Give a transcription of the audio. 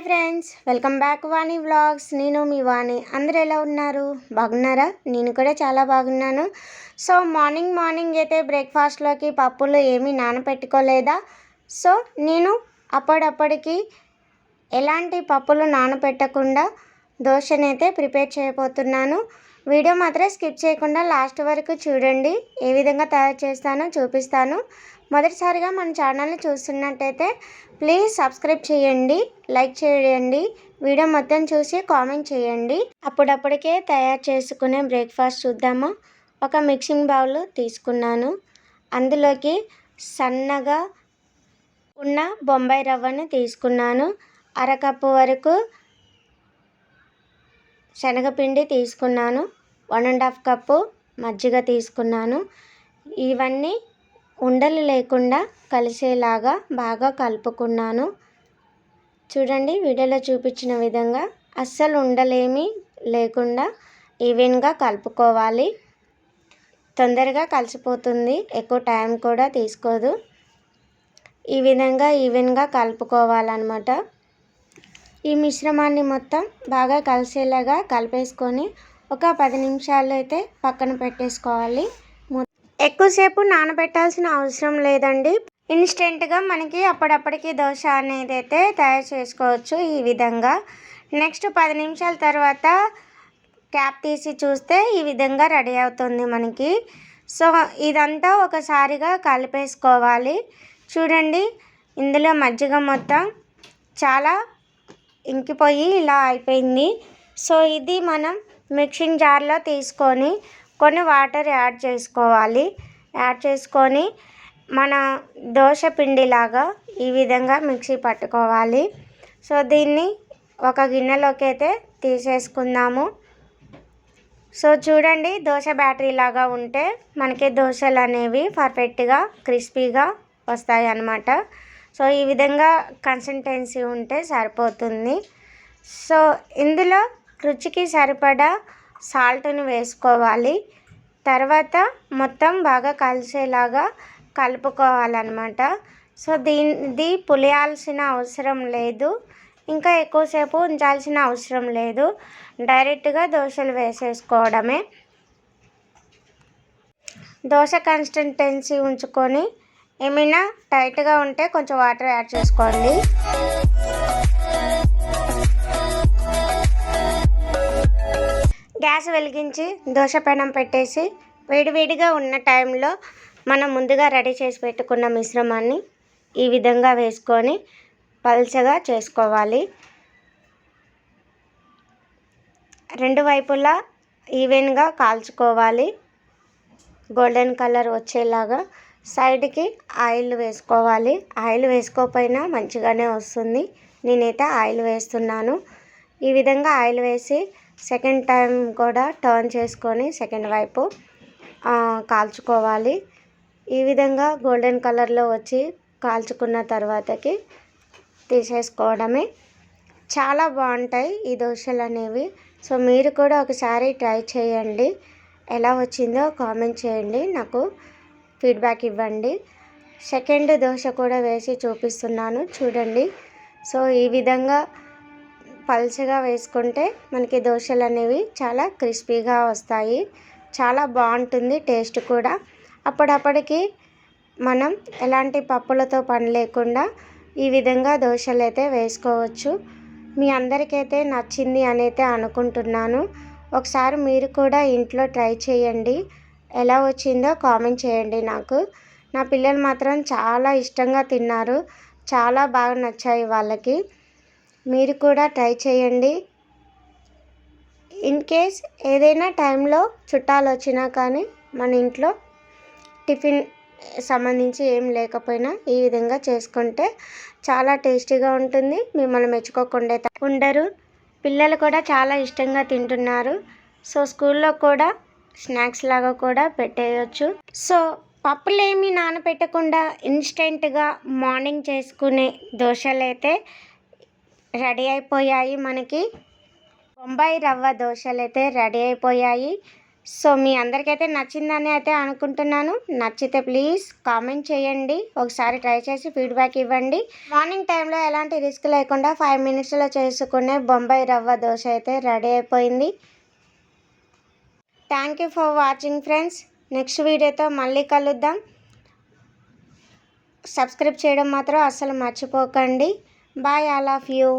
Hi friends welcome back Vani vlogs. నేను మీ వాణి. అందరు ఎలా ఉన్నారు? బాగున్నారా? నేను కూడా చాలా బాగున్నాను. సో మార్నింగ్ మార్నింగ్ అయితే బ్రేక్ఫాస్ట్లోకి పప్పులు ఏమీ నానపెట్టుకోలేదా? సో నేను అప్పుడప్పటికి ఎలాంటి పప్పులు నానపెట్టకుండా దోశనైతే ప్రిపేర్ చేయబోతున్నాను. వీడియో మాత్రం స్కిప్ చేయకుండా లాస్ట్ వరకు చూడండి. ఏ విధంగా తయారు చేస్తానో చూపిస్తాను. మొదటిసారిగా మన ఛానల్ని చూస్తున్నట్టయితే ప్లీజ్ సబ్స్క్రైబ్ చేయండి లైక్ చేయండి వీడియో మొత్తం చూసి కామెంట్ చేయండి. అప్పుడప్పటికే తయారు చేసుకునే బ్రేక్ఫాస్ట్ చూద్దాము. ఒక మిక్సింగ్ బౌల్ తీసుకున్నాను. అందులోకి సన్నగా ఉన్న బొంబాయి రవ్వను తీసుకున్నాను. అరకప్పు వరకు శనగపిండి తీసుకున్నాను. వన్ అండ్ హాఫ్ కప్పు మజ్జిగ తీసుకున్నాను. ఇవన్నీ ఉండలు లేకుండా కలిసేలాగా బాగా కలుపుకున్నాను. చూడండి వీడియోలో చూపించిన విధంగా అస్సలు ఉండలేమి లేకుండా ఈవెన్గా కలుపుకోవాలి. తొందరగా కలిసిపోతుంది ఎక్కువ టైం కూడా తీసుకోదు. ఈ విధంగా ఈవెన్గా కలుపుకోవాలన్నమాట. ఈ మిశ్రమాన్ని మొత్తం బాగా కలిసేలాగా కలిపేసుకొని ఒక పది నిమిషాలు అయితే పక్కన పెట్టేసుకోవాలి. ఎక్కువసేపు నానబెట్టాల్సిన అవసరం లేదండి. ఇన్స్టెంట్గా మనకి అప్పుడప్పటికి దోశ అనేది అయితే తయారు చేసుకోవచ్చు ఈ విధంగా. నెక్స్ట్ పది నిమిషాల తర్వాత క్యాప్ తీసి చూస్తే ఈ విధంగా రెడీ అవుతుంది మనకి. సో ఇదంతా ఒకసారిగా కలిపేసుకోవాలి. చూడండి ఇందులో మజ్జిగ మొత్తం చాలా ఇంకిపోయి ఇలా అయిపోయింది. సో ఇది మనం మిక్సింగ్ జార్లో తీసుకొని కొన్ని వాటర్ యాడ్ చేసుకోవాలి. యాడ్ చేసుకొని మన దోశ పిండిలాగా ఈ విధంగా మిక్సీ పట్టుకోవాలి. సో దీన్ని ఒక గిన్నెలోకి అయితే తీసేసుకుందాము. సో చూడండి దోశ బ్యాటరీ లాగా ఉంటే మనకి దోశలు అనేవి పర్ఫెక్ట్గా క్రిస్పీగా వస్తాయి అన్నమాట సో ఈ విధంగా కన్సిస్టెన్సీ ఉంటే సరిపోతుంది. సో ఇందులో రుచికి సరిపడా సాల్ట్ని వేసుకోవాలి. తర్వాత మొత్తం బాగా కలిసేలాగా కలుపుకోవాలన్నమాట. సో దీనిది పులియాల్సిన అవసరం లేదు. ఇంకా ఎక్కువసేపు ఉంచాల్సిన అవసరం లేదు. డైరెక్ట్గా దోశలు వేసేసుకోవడమే. దోశ కన్సిస్టెన్సీ ఉంచుకొని ఏమైనా టైట్గా ఉంటే కొంచెం వాటర్ యాడ్ చేసుకోండి. గ్యాస్ వెలిగించి దోశ పెనం పెట్టేసి వేడివేడిగా ఉన్న టైంలో మనం ముందుగా రెడీ చేసి పెట్టుకున్న మిశ్రమాన్ని ఈ విధంగా వేసుకొని పల్చగా చేసుకోవాలి. రెండు వైపులా ఈవెన్గా కాల్చుకోవాలి. గోల్డెన్ కలర్ వచ్చేలాగా సైడ్కి ఆయిల్ వేసుకోవాలి. ఆయిల్ వేసుకోకపోయినా మంచిగానే వస్తుంది. నేనైతే ఆయిల్ వేస్తున్నాను. ఈ విధంగా ఆయిల్ వేసి సెకండ్ టైం కూడా టర్న్ చేసుకొని సెకండ్ వైపు కాల్చుకోవాలి. ఈ విధంగా గోల్డెన్ కలర్లో వచ్చి కాల్చుకున్న తర్వాతకి తీసేసుకోవడమే. చాలా బాగుంటాయి ఈ దోశలు అనేవి. సో మీరు కూడా ఒకసారి ట్రై చేయండి. ఎలా వచ్చిందో కామెంట్ చేయండి. నాకు ఫీడ్బ్యాక్ ఇవ్వండి. సెకండ్ దోశ కూడా వేసి చూపిస్తున్నాను చూడండి. సో ఈ విధంగా పల్చగా వేసుకుంటే మనకి దోశలు అనేవి చాలా క్రిస్పీగా వస్తాయి. చాలా బాగుంటుంది టేస్ట్ కూడా. అప్పుడప్పటికి మనం ఎలాంటి పప్పులతో పని లేకుండా ఈ విధంగా దోశలు అయితే వేసుకోవచ్చు. మీ అందరికైతే నచ్చింది అని అయితే అనుకుంటున్నాను. ఒకసారి మీరు కూడా ఇంట్లో ట్రై చేయండి. ఎలా వచ్చిందో కామెంట్ చేయండి నాకు. నా పిల్లలు మాత్రం చాలా ఇష్టంగా తిన్నారు. చాలా బాగా నచ్చాయి వాళ్ళకి. మీరు కూడా ట్రై చేయండి. ఇన్ కేస్ ఏదైనా టైంలో చుట్టాలు వచ్చినా కానీ మన ఇంట్లో టిఫిన్ సంబంధించి ఏం లేకపోయినా ఈ విధంగా చేసుకుంటే చాలా టేస్టీగా ఉంటుంది. మిమ్మల్ని మెచ్చుకోకుండా ఉండరు. పిల్లలు కూడా చాలా ఇష్టంగా తింటున్నారు. సో స్కూల్లో కూడా స్నాక్స్ లాగా కూడా పెట్టేయచ్చు. సో పప్పులేమి నానబెట్టకుండా ఇన్స్టెంట్గా మార్నింగ్ చేసుకునే దోశలు అయితే రెడీ అయిపోయాయి మనకి. బొంబాయి రవ్వ దోశలు అయితే రెడీ అయిపోయాయి. సో మీ అందరికైతే నచ్చిందని అయితే అనుకుంటున్నాను. నచ్చితే ప్లీజ్ కామెంట్ చేయండి. ఒకసారి ట్రై చేసి ఫీడ్బ్యాక్ ఇవ్వండి. మార్నింగ్ టైంలో ఎలాంటి రిస్క్ లేకుండా ఫైవ్ మినిట్స్లో చేసుకునే బొంబాయి రవ్వ దోశ అయితే రెడీ అయిపోయింది. Thank you for watching friends next వీడియోతో మళ్ళీ కలుద్దాం. సబ్స్క్రైబ్ చేయడం మాత్రం అస్సలు మర్చిపోకండి. Bye all of you